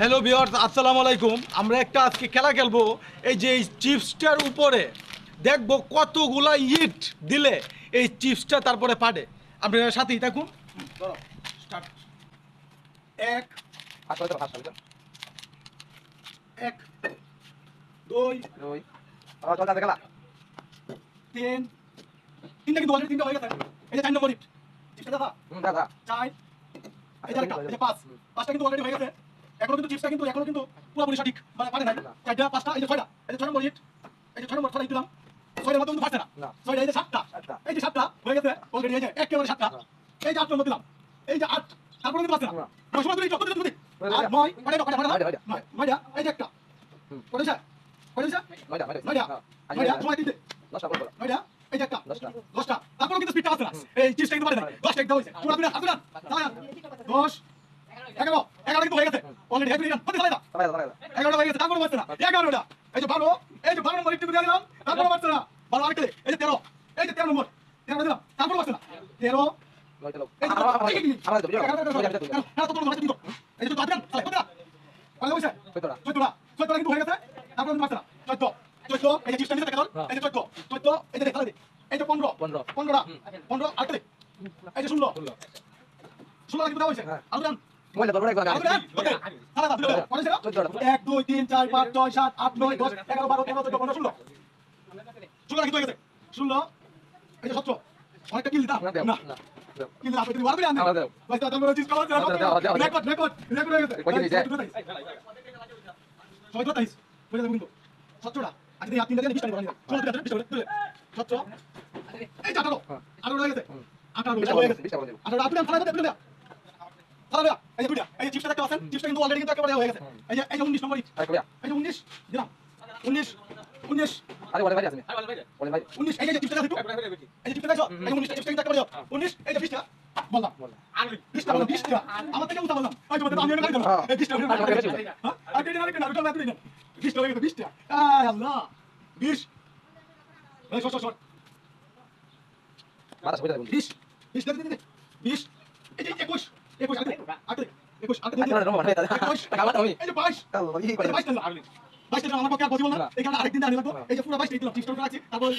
Hello বিয়ার্স আসসালামু আলাইকুম আমরা একটা আজকে খেলা খেলব। এই যে এই চিপসটার উপরে দেখব কতগুলা ইট দিলে এই চিপসটা তারপরে পারে আপনারা সাথেই থাকুন। এক এক দুই তিন তিনটা কিন্তু অলরেডি তিনটা হয়ে গেছে? এই যে চার নম্বর ইট চিপসটা দাদা। চার এই যে পাঁচ। পাঁচটা কিন্তু অলরেডি হয়ে গেছে। কিন্তু চিপসটা কিন্তু এখনও কিন্তু পুরোপুরি সঠিক মানে পারে নাই। চারটা পাঁচটা এই যে ছয়টা এই যে ছয় নম্বর ইট এই যে ছয় নম্বর ছয়টা ইট দিলাম। ছয়টার মধ্যে কিন্তু পারছে না। ছয়টা এই যে সাতটা এই যে সাতটা হয়ে গেছে অলরেডি এই যে একেবারে সাতটা। এই যে আট নম্বর দিলাম। এই যে আট তারপরে কিন্তু পারছে না। না। নয় সময় দিলি চোদ্দ দিলি আর নয়। নয় কয়টা কয়টা কয়টা নয়টা, নয়টা। নয় নয়টা এই যে একটা। হুম। কয়টা কয়টা হয়েছে? নয়টা নয়টা। সময় দিতে। নয়টা এই যে একটা। দশটা। দশটা। তারপরে কিন্তু স্পিডটা আছে না। এই চিপসটা কিন্তু পারে না দশটা একটা হয়েছে। পুরো দিন হাতে না। দশ এগারো এগারো কিন্তু হয়ে গেছে। অলরেডি এক মিনিট হতে চালাই না এগারোটা হয়ে গেছে তারপরে বাড়ছে না এগারোটা এই যে বারো এই যে বারো নম্বর একটু দিয়ে দিলাম তারপরে বাড়ছে না বারো আরেকটা। এই যে তেরো এই যে তেরো নম্বর তেরো দিলাম তারপরে বাড়ছে না তেরো এই যে চোদ্দ, এই যে এগারো, এগারো, এগারো, এগারো, চোদ্দ, চোদ্দ, চোদ্দ। এই যে চোদ্দ, হাত দিলাম, চালাই, কত দিলাম? কয়টা হয়েছে? চোদ্দটা চোদ্দটা কিন্তু হয়ে গেছে তারপরে কিন্তু বাড়ছে না চোদ্দ চোদ্দ এই যে চিপসটা নিচে দেখে ধর। এই যে চোদ্দ চোদ্দ এই যে দেখ, তাহলে দে। এই যে পনেরো পনেরো। পনেরো আরেকটা দে। এই যে ষোলো ষোলোটা কিন্তু দেওয়া হয়েছে হ্যাঁ। আরও দেন চোদ্দটা। এক দুই তিন চার পাঁচ ছয় সাত আট নয় দশ এগারো বারো তেরো চোদ্দ পনেরো ষোলো। ষোলো কিন্তু হয়ে গেছে? ষোলো? এই যে সতেরো। অনেকটা কিল না না। দাও। করা দাও, দাও, দাও, দাও। রেকর্ড রেকর্ড রেকর্ড হয়ে যাবে এই তিনটা দিয়ে বিশটা নিয়ে ষোলো তিনটা বিশটা করে। সতেরো এই যে আঠারো আঠারো হয়ে গেছে। আঠারো হয়ে আঠারো আপনি ফালাই দিতে দেয়া এই যে দুইটা এই যে চিপসটা দেখতে পাচ্ছেন? চিপসটা কিন্তু অলরেডি কিন্তু একেবারে হয়ে গেছে। এই যে এই যে উনিশ নম্বর এই যে উনিশ দিলাম। উনিশ উনিশ। উনিশ এই যে চিপসটা দেখো এই যে চিপসটা দেখো এই যে উনিশটা চিপসটা কিন্তু একেবারে উনিশ এই যে বিশটা বললাম। বিশটা বললাম বিশটা। আমার থেকে উল্টা বললাম। এই যে আমি অনেক দিলাম এই বিশটা হ্যাঁ আর কেটে না কেটে না রুটাল না বিশটা হয়ে গেছে বিশটা। আয় আল্লাহ। বিশ। এই শর্ট শর্ট বিশ বিশ দেখে দিতে বিশ এই যে একুশ। একুশ একুশ আমার পক্ষে আর পসিবল না। এখানে আরেকদিন দাঁড়িয়ে লাগবো। এই যে পুরো বাইশ তারপর